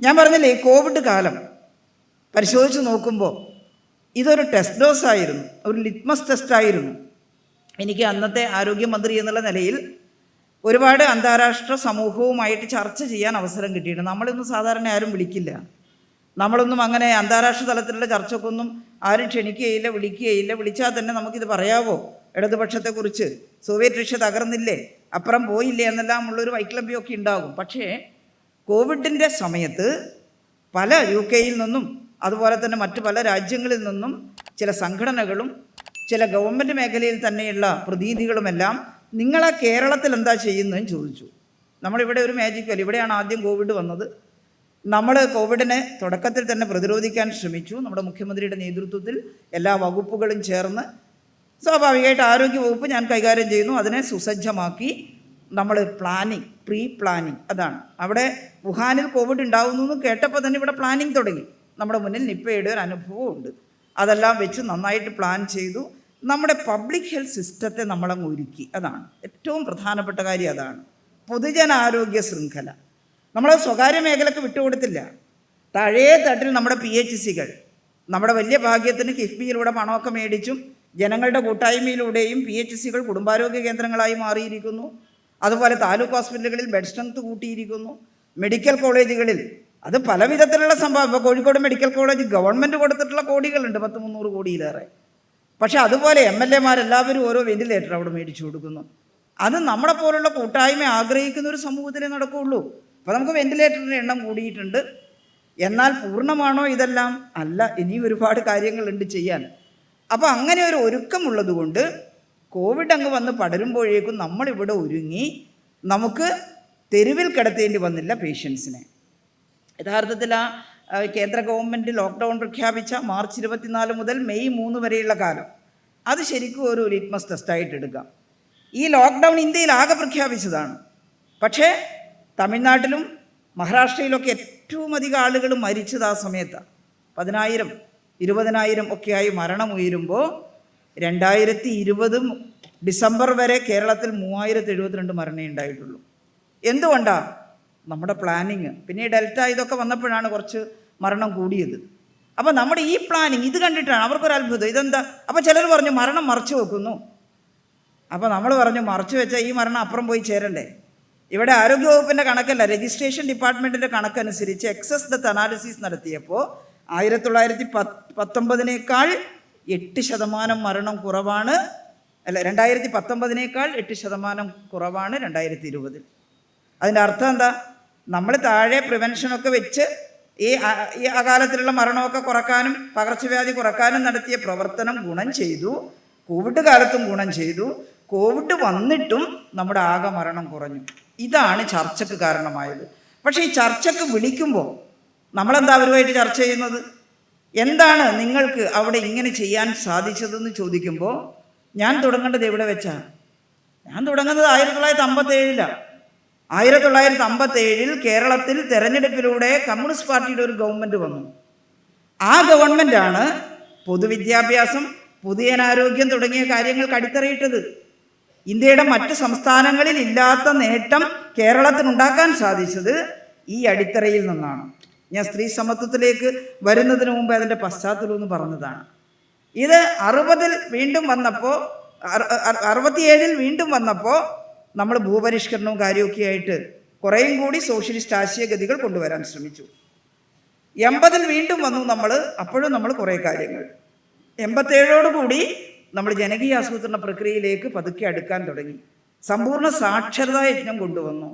ഞാൻ പറഞ്ഞില്ലേ കോവിഡ് കാലം പരിശോധിച്ച് നോക്കുമ്പോൾ ഇതൊരു ടെസ്റ്റ് ഡോസ് ആയിരുന്നു ഒരു ലിറ്റ്മസ് ടെസ്റ്റ് ആയിരുന്നു. എനിക്ക് അന്നത്തെ ആരോഗ്യമന്ത്രി എന്നുള്ള നിലയിൽ ഒരുപാട് അന്താരാഷ്ട്ര സമൂഹവുമായിട്ട് ചർച്ച ചെയ്യാൻ അവസരം കിട്ടിയിട്ടുണ്ട്. നമ്മളൊന്നും സാധാരണ ആരും വിളിക്കില്ല. നമ്മളൊന്നും അങ്ങനെ അന്താരാഷ്ട്ര തലത്തിലുള്ള ചർച്ചക്കൊന്നും ആരും ക്ഷണിക്കുകയില്ല വിളിക്കുകയില്ല. വിളിച്ചാൽ തന്നെ നമുക്കിത് പറയാവോ? ഇടതുപക്ഷത്തെക്കുറിച്ച്. സോവിയറ്റ് റഷ്യ തകർന്നില്ലേ? അപ്പുറം പോയില്ലേ? എന്നെല്ലാം ഉള്ളൊരു വൈക്ലഭ്യമൊക്കെ ഉണ്ടാകും. പക്ഷേ കോവിഡിന്റെ സമയത്ത് പല യു കെയിൽ നിന്നും അതുപോലെ തന്നെ മറ്റു പല രാജ്യങ്ങളിൽ നിന്നും ചില സംഘടനകളും ചില ഗവൺമെന്റ് മേഖലയിൽ തന്നെയുള്ള പ്രതിനിധികളുമെല്ലാം നിങ്ങളെ കേരളത്തിൽ എന്താ ചെയ്യുന്നതെന്ന് ചോദിച്ചു. നമ്മളിവിടെ ഒരു മാജിക് അല്ല? ഇവിടെയാണ് ആദ്യം കോവിഡ് വന്നത്. നമ്മൾ കോവിഡിനെ തുടക്കത്തിൽ തന്നെ പ്രതിരോധിക്കാൻ ശ്രമിച്ചു. നമ്മുടെ മുഖ്യമന്ത്രിയുടെ നേതൃത്വത്തിൽ എല്ലാ വകുപ്പുകളും ചേർന്ന് സ്വാഭാവികമായിട്ട് ആരോഗ്യ വകുപ്പ് ഞാൻ കൈകാര്യം ചെയ്യുന്നു. അതിനെ സുസജ്ജമാക്കി നമ്മൾ പ്ലാനിങ് പ്രീ പ്ലാനിങ് അതാണ്. അവിടെ വുഹാനിൽ കോവിഡ് ഉണ്ടാകുന്നു എന്ന് കേട്ടപ്പോൾ തന്നെ ഇവിടെ പ്ലാനിങ് തുടങ്ങി. നമ്മുടെ മുന്നിൽ നിപ്പയുടെ ഒരു അനുഭവം ഉണ്ട്. അതെല്ലാം വെച്ച് നന്നായിട്ട് പ്ലാൻ ചെയ്തു. നമ്മുടെ പബ്ലിക് ഹെൽത്ത് സിസ്റ്റത്തെ നമ്മളങ്ങ് ഒരുക്കി. അതാണ്. ഏറ്റവും പ്രധാനപ്പെട്ട കാര്യം അതാണ്. പൊതുജനാരോഗ്യ ശൃംഖല. നമ്മൾ സ്വകാര്യ മേഖലക്ക് വിട്ടുകൊടുത്തില്ല. താഴേ തട്ടിൽ നമ്മുടെ പി എച്ച് സികൾ നമ്മുടെ വലിയ ഭാഗ്യത്തിന് കിഫ്ബിയിലൂടെ പണമൊക്കെ മേടിച്ചും ജനങ്ങളുടെ കൂട്ടായ്മയിലൂടെയും പി എച്ച് സികൾ കുടുംബാരോഗ്യ കേന്ദ്രങ്ങളായി മാറിയിരിക്കുന്നു. അതുപോലെ താലൂക്ക് ഹോസ്പിറ്റലുകളിൽ ബെഡ് സ്ട്രെങ്ത് കൂട്ടിയിരിക്കുന്നു. മെഡിക്കൽ കോളേജുകളിൽ അത് പല വിധത്തിലുള്ള സംഭവം. ഇപ്പോൾ കോഴിക്കോട് മെഡിക്കൽ കോളേജ് ഗവൺമെന്റ് കൊടുത്തിട്ടുള്ള കോടികളുണ്ട് പത്ത് മുന്നൂറ് കോടിയിലേറെ. പക്ഷേ അതുപോലെ എം എൽ എമാരെല്ലാവരും ഓരോ വെന്റിലേറ്റർ അവിടെ മേടിച്ചു കൊടുക്കുന്നു. അത് നമ്മളെ പോലുള്ള കൂട്ടായ്മ ആഗ്രഹിക്കുന്ന ഒരു സമൂഹത്തിലേ നടക്കുകയുള്ളൂ. അപ്പോൾ നമുക്ക് വെന്റിലേറ്ററിന്റെ എണ്ണം കൂടിയിട്ടുണ്ട്. എന്നാൽ പൂർണമാണോ ഇതെല്ലാം? അല്ല ഇനിയും ഒരുപാട് കാര്യങ്ങളുണ്ട് ചെയ്യാൻ. അപ്പോൾ അങ്ങനെ ഒരു ഒരുക്കമുള്ളത് കൊണ്ട് കോവിഡ് അങ്ങ് വന്ന് പടരുമ്പോഴേക്കും നമ്മളിവിടെ ഒരുങ്ങി നമുക്ക് തെരുവിൽ കിടത്തേണ്ടി വന്നില്ല പേഷ്യൻസിനെ. യഥാർത്ഥത്തിൽ ആ കേന്ദ്ര ഗവൺമെന്റ് ലോക്ക്ഡൗൺ പ്രഖ്യാപിച്ച മാർച്ച് ഇരുപത്തിനാല് മുതൽ മെയ് മൂന്ന് വരെയുള്ള കാലം. അത് ശരിക്കും ഒരു ലിറ്റ്മസ് ടെസ്റ്റായിട്ട് എടുക്കാം. ഈ ലോക്ക്ഡൗൺ ഇന്ത്യയിൽ ആകെ പ്രഖ്യാപിച്ചതാണ്. പക്ഷേ തമിഴ്നാട്ടിലും മഹാരാഷ്ട്രയിലൊക്കെ ഏറ്റവും അധികം ആളുകൾ മരിച്ചത് ആ സമയത്താണ് പതിനായിരം ഇരുപതിനായിരം ഒക്കെയായി മരണം ഉയരുമ്പോൾ രണ്ടായിരത്തി ഇരുപത് ഡിസംബർ വരെ കേരളത്തിൽ മൂവായിരത്തി എഴുപത്തിരണ്ട് മരണേ ഉണ്ടായിട്ടുള്ളൂ. എന്തുകൊണ്ടാണ് നമ്മുടെ പ്ലാനിങ് പിന്നെ ഡെൽറ്റ ഇതൊക്കെ വന്നപ്പോഴാണ് കുറച്ച് മരണം കൂടിയത്. അപ്പോൾ നമ്മുടെ ഈ പ്ലാനിങ് ഇത് കണ്ടിട്ടാണ് അവർക്കൊരു അത്ഭുതം. ഇതെന്താ? അപ്പോൾ ചിലർ പറഞ്ഞു മരണം മറച്ചു വെക്കുന്നു. അപ്പോൾ നമ്മൾ പറഞ്ഞു മറച്ചു വെച്ചാൽ ഈ മരണം അപ്പുറം പോയി ചേരണ്ടേ? ഇവിടെ ആരോഗ്യവകുപ്പിന്റെ കണക്കല്ല രജിസ്ട്രേഷൻ ഡിപ്പാർട്ട്മെന്റിന്റെ കണക്കനുസരിച്ച് എക്സസ് ഡെത്ത് അനാലിസിസ് നടത്തിയപ്പോൾ ആയിരത്തി തൊള്ളായിരത്തി പത്ത് പത്തൊമ്പതിനേക്കാൾ എട്ട് ശതമാനം മരണം കുറവാണ്. അല്ല രണ്ടായിരത്തി പത്തൊമ്പതിനേക്കാൾ എട്ട് ശതമാനം കുറവാണ് രണ്ടായിരത്തി ഇരുപതിൽ അതിന്റെ അർത്ഥം എന്താ? നമ്മൾ താഴെ പ്രിവെൻഷനൊക്കെ വെച്ച് ഈ ഈ അകാലത്തിലുള്ള മരണമൊക്കെ കുറക്കാനും പകർച്ചവ്യാധി കുറക്കാനും നടത്തിയ പ്രവർത്തനം ഗുണം ചെയ്തു. കോവിഡ് കാലത്തും ഗുണം ചെയ്തു. കോവിഡ് വന്നിട്ടും നമ്മുടെ ആകെ മരണം കുറഞ്ഞു. ഇതാണ് ചർച്ചയ്ക്ക് കാരണമായത്. പക്ഷേ ഈ ചർച്ചയ്ക്ക് വിളിക്കുമ്പോൾ നമ്മളെന്താ അവരുമായിട്ട് ചർച്ച ചെയ്യുന്നത്? എന്താണ് നിങ്ങൾക്ക് അവിടെ ഇങ്ങനെ ചെയ്യാൻ സാധിച്ചതെന്ന് ചോദിക്കുമ്പോൾ ഞാൻ തുടങ്ങേണ്ടത് എവിടെ വെച്ചാണ് ഞാൻ തുടങ്ങുന്നത് ആയിരത്തി തൊള്ളായിരത്തി അമ്പത്തേഴിലാണ് ആയിരത്തി തൊള്ളായിരത്തി അമ്പത്തേഴിൽ കേരളത്തിൽ തെരഞ്ഞെടുപ്പിലൂടെ കമ്മ്യൂണിസ്റ്റ് പാർട്ടിയുടെ ഒരു ഗവൺമെന്റ് വന്നു. ആ ഗവൺമെന്റാണ് പൊതുവിദ്യാഭ്യാസം പൊതുജനാരോഗ്യം തുടങ്ങിയ കാര്യങ്ങൾക്ക് അടിത്തറയിട്ടത്. ഇന്ത്യയുടെ മറ്റ് സംസ്ഥാനങ്ങളിൽ ഇല്ലാത്ത നേട്ടം കേരളത്തിനുണ്ടാക്കാൻ സാധിച്ചത് ഈ അടിത്തറയിൽ നിന്നാണ്. ഞാൻ സ്ത്രീ സമത്വത്തിലേക്ക് വരുന്നതിന് മുമ്പ് അതിന്റെ പശ്ചാത്തലം എന്ന് പറഞ്ഞതാണ്. ഇത് അറുപതിൽ വീണ്ടും വന്നപ്പോൾ അറുപത്തിയേഴിൽ വീണ്ടും വന്നപ്പോൾ നമ്മൾ ഭൂപരിഷ്കരണവും കാര്യമൊക്കെ ആയിട്ട് കുറേയും കൂടി സോഷ്യലിസ്റ്റ് ആശയഗതികൾ കൊണ്ടുവരാൻ ശ്രമിച്ചു. എൺപതിൽ വീണ്ടും വന്നു നമ്മൾ അപ്പോഴും നമ്മൾ കുറേ കാര്യങ്ങൾ. എൺപത്തേഴോടുകൂടി നമ്മൾ ജനകീയ ആസൂത്രണ പ്രക്രിയയിലേക്ക് പതുക്കെ അടുക്കാൻ തുടങ്ങി. സമ്പൂർണ സാക്ഷരതാ യജ്ഞം കൊണ്ടുവന്നു.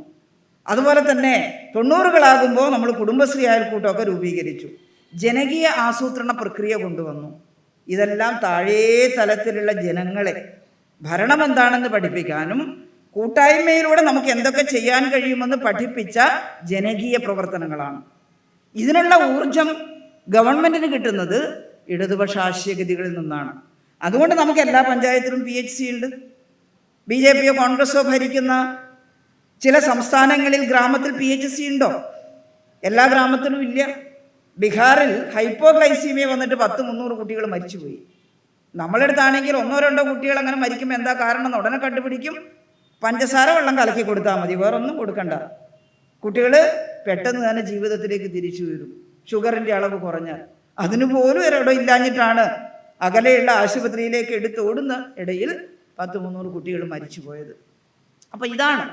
അതുപോലെ തന്നെ തൊണ്ണൂറുകളാകുമ്പോൾ നമ്മൾ കുടുംബശ്രീ അയൽക്കൂട്ടമൊക്കെ രൂപീകരിച്ചു. ജനകീയ ആസൂത്രണ പ്രക്രിയ കൊണ്ടുവന്നു. ഇതെല്ലാം താഴേ തലത്തിലുള്ള ജനങ്ങളെ ഭരണം എന്താണെന്ന് പഠിപ്പിക്കാനും കൂട്ടായ്മയിലൂടെ നമുക്ക് എന്തൊക്കെ ചെയ്യാൻ കഴിയുമെന്ന് പഠിപ്പിച്ച ജനകീയ പ്രവർത്തനങ്ങളാണ്. ഇതിനുള്ള ഊർജം ഗവൺമെന്റിന് കിട്ടുന്നത് ഇടതുപക്ഷ ആശയഗതികളിൽ നിന്നാണ്. അതുകൊണ്ട് നമുക്ക് എല്ലാ പഞ്ചായത്തിലും പി എച്ച് സി ഉണ്ട്. ബി ജെ പിയോ കോൺഗ്രസോ ഭരിക്കുന്ന ചില സംസ്ഥാനങ്ങളിൽ ഗ്രാമത്തിൽ പി എച്ച് സി ഉണ്ടോ? എല്ലാ ഗ്രാമത്തിലും ഇല്ല. ബീഹാറിൽ ഹൈപ്പോഗ്ലൈസീമിയ വന്നിട്ട് പത്ത് മുന്നൂറ് കുട്ടികൾ മരിച്ചുപോയി. നമ്മളെടുത്താണെങ്കിൽ ഒന്നോ രണ്ടോ കുട്ടികൾ അങ്ങനെ മരിക്കുമ്പോൾ എന്താ കാരണം എന്ന് ഉടനെ കണ്ടുപിടിക്കും. പഞ്ചസാര വെള്ളം കലക്കി കൊടുത്താൽ മതി വേറൊന്നും കൊടുക്കണ്ട. കുട്ടികൾ പെട്ടെന്ന് തന്നെ ജീവിതത്തിലേക്ക് തിരിച്ചു വരും. ഷുഗറിന്റെ അളവ് കുറഞ്ഞാൽ. അതിനുപോലും പോലും ഒരിടം ഇല്ലാഞ്ഞിട്ടാണ് അകലെയുള്ള ആശുപത്രിയിലേക്ക് എടുത്തോടുന്ന ഇടയിൽ പത്ത് മുന്നൂറ് കുട്ടികൾ മരിച്ചു പോയത് അപ്പോൾ ഇതാണ്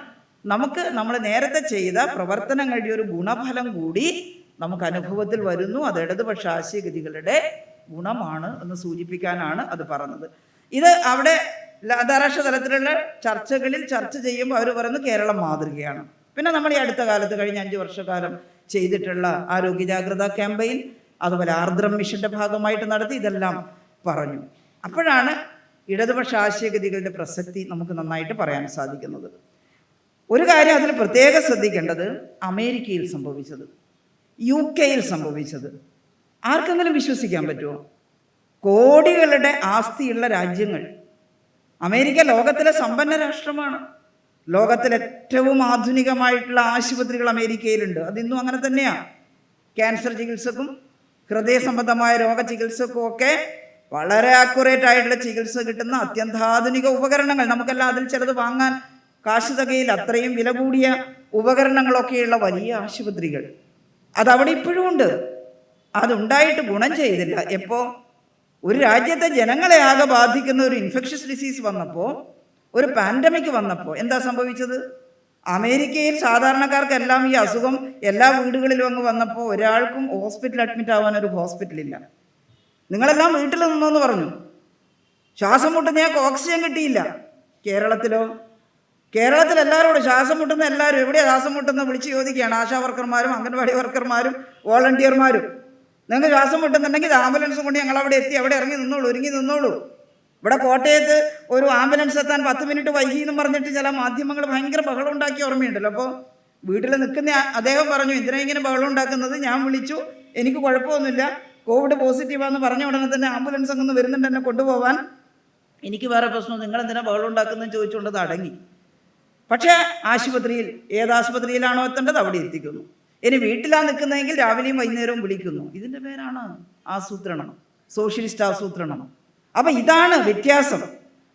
നമുക്ക് നമ്മൾ നേരത്തെ ചെയ്ത പ്രവർത്തനങ്ങളുടെ ഒരു ഗുണഫലം കൂടി നമുക്ക് അനുഭവത്തിൽ വരുന്നു. അത് ഇടതുപക്ഷ ആശയഗതികളുടെ ഗുണമാണ് എന്ന് സൂചിപ്പിക്കാനാണ് അത് പറഞ്ഞത്. ഇത് അവിടെ അന്താരാഷ്ട്ര തലത്തിലുള്ള ചർച്ചകളിൽ ചർച്ച ചെയ്യുമ്പോൾ അവർ പറയുന്നത് കേരളം മാതൃകയാണ്. പിന്നെ നമ്മൾ ഈ അടുത്ത കാലത്ത് കഴിഞ്ഞ അഞ്ച് വർഷക്കാലം ചെയ്തിട്ടുള്ള ആരോഗ്യ ജാഗ്രതാ ക്യാമ്പയിൻ അതുപോലെ ആർദ്രം മിഷന്റെ ഭാഗമായിട്ട് നടത്തി ഇതെല്ലാം പറഞ്ഞു. അപ്പോഴാണ് ഇടതുപക്ഷ ആശയഗതികളുടെ പ്രസക്തി നമുക്ക് നന്നായിട്ട് പറയാൻ സാധിക്കുന്നത്. ഒരു കാര്യം അതിൽ പ്രത്യേകം ശ്രദ്ധിക്കേണ്ടത് അമേരിക്കയിൽ സംഭവിച്ചത് യു കെയിൽ സംഭവിച്ചത്. ആർക്കെങ്കിലും വിശ്വസിക്കാൻ പറ്റുമോ കോടികളുടെ ആസ്തിയുള്ള രാജ്യങ്ങൾ. അമേരിക്ക ലോകത്തിലെ സമ്പന്ന രാഷ്ട്രമാണ്. ലോകത്തിലെ ഏറ്റവും ആധുനികമായിട്ടുള്ള ആശുപത്രികൾ അമേരിക്കയിലുണ്ട്. അതിന്നും അങ്ങനെ തന്നെയാണ് ക്യാൻസർ ചികിത്സക്കും ഹൃദയ സംബന്ധമായ രോഗ ചികിത്സക്കും ഒക്കെ വളരെ ആക്യുറേറ്റ് ആയിട്ടുള്ള ചികിത്സ കിട്ടുന്ന അത്യന്താധുനിക ഉപകരണങ്ങൾ. നമുക്കെല്ലാം അതിൽ ചിലത് വാങ്ങാൻ കാശ് തകയിൽ അത്രയും വില കൂടിയ ഉപകരണങ്ങളൊക്കെയുള്ള വലിയ ആശുപത്രികൾ. അതവിടെ ഇപ്പോഴും ഉണ്ട്. അതുണ്ടായിട്ട് ഗുണം ചെയ്തില്ല. എപ്പോൾ ഒരു രാജ്യത്തെ ജനങ്ങളെ ആകെ ബാധിക്കുന്ന ഒരു ഇൻഫെക്ഷസ് ഡിസീസ് വന്നപ്പോൾ ഒരു പാൻഡമിക് വന്നപ്പോൾ എന്താ സംഭവിച്ചത്? അമേരിക്കയിൽ സാധാരണക്കാർക്കെല്ലാം ഈ അസുഖം എല്ലാ വീടുകളിലും അങ്ങ് വന്നപ്പോൾ ഒരാൾക്കും ഹോസ്പിറ്റൽ അഡ്മിറ്റ് ആവാൻ ഒരു ഹോസ്പിറ്റലില്ല നിങ്ങളെല്ലാം വീട്ടിൽ നിന്നോ എന്ന് പറഞ്ഞു. ശ്വാസം മുട്ടുന്ന ഞങ്ങൾക്ക് ഓക്സിജൻ കിട്ടിയില്ല. കേരളത്തിലോ? കേരളത്തിൽ എല്ലാവരോടും ശ്വാസം മുട്ടുന്ന എല്ലാവരും എവിടെയാണ് ശ്വാസം മുട്ടുന്ന വിളിച്ച് ചോദിക്കുകയാണ്. ആശാ വർക്കർമാരും അംഗൻവാടി വർക്കർമാരും വോളണ്ടിയർമാരും. നിങ്ങൾക്ക് ശ്വാസം മുട്ടുന്നുണ്ടെങ്കിൽ ആംബുലൻസും കൊണ്ട് ഞങ്ങൾ അവിടെ എത്തി അവിടെ ഇറങ്ങി നിന്നോളൂ ഒരുങ്ങി നിന്നോളൂ. ഇവിടെ കോട്ടയത്ത് ഒരു ആംബുലൻസ് എത്താൻ പത്ത് മിനിറ്റ് വൈകി എന്ന് പറഞ്ഞിട്ട് ചില മാധ്യമങ്ങൾ ഭയങ്കര ബഹളം ഓർമ്മയുണ്ടല്ലോ. അപ്പോൾ വീട്ടിൽ നിൽക്കുന്ന അദ്ദേഹം പറഞ്ഞു എന്തിനാ ഇങ്ങനെ ബഹളം ഉണ്ടാക്കുന്നത് ഞാൻ വിളിച്ചു. എനിക്ക് കുഴപ്പമൊന്നുമില്ല. കോവിഡ് പോസിറ്റീവാന്ന് പറഞ്ഞ ഉടനെ തന്നെ ആംബുലൻസ് അങ്ങ് വരുന്നുണ്ട് എന്നെ കൊണ്ടുപോകാൻ എനിക്ക് വേറെ പ്രശ്നം നിങ്ങൾ എന്തിനാ ബഹളം ഉണ്ടാക്കുന്നതെന്ന് ചോദിച്ചുകൊണ്ട് അത് അടങ്ങി. പക്ഷേ ആശുപത്രിയിൽ ഏത് ആശുപത്രിയിലാണോ എത്തേണ്ടത് അവിടെ എത്തിക്കുന്നു. ഇനി വീട്ടിലാണ് നിൽക്കുന്നതെങ്കിൽ രാവിലെയും വൈകുന്നേരവും വിളിക്കുന്നു. ഇതിന്റെ പേരാണ് ആസൂത്രണം. സോഷ്യലിസ്റ്റ് ആസൂത്രണം. അപ്പം ഇതാണ് വ്യത്യാസം.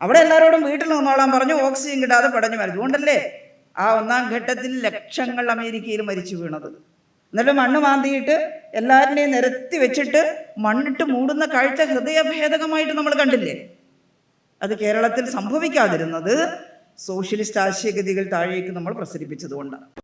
അവിടെ എല്ലാവരോടും വീട്ടിൽ നിന്നോളാൻ പറഞ്ഞു ഓക്സിജൻ കിട്ടാതെ പടഞ്ഞു മരിച്ചു. അതുകൊണ്ടല്ലേ ആ ഒന്നാം ഘട്ടത്തിൽ ലക്ഷങ്ങൾ അമേരിക്കയിൽ മരിച്ചു വീണത്. എന്നിട്ട് മണ്ണ് മാന്തിയിട്ട് എല്ലാവരുടെയും നിരത്തി വെച്ചിട്ട് മണ്ണിട്ട് മൂടുന്ന കാഴ്ച ഹൃദയഭേദകമായിട്ട് നമ്മൾ കണ്ടില്ലേ? അത് കേരളത്തിൽ സംഭവിക്കാതിരുന്നത് സോഷ്യലിസ്റ്റ് ആശയഗതികൾ താഴേക്ക് നമ്മൾ പ്രസരിപ്പിച്ചതുകൊണ്ടാണ്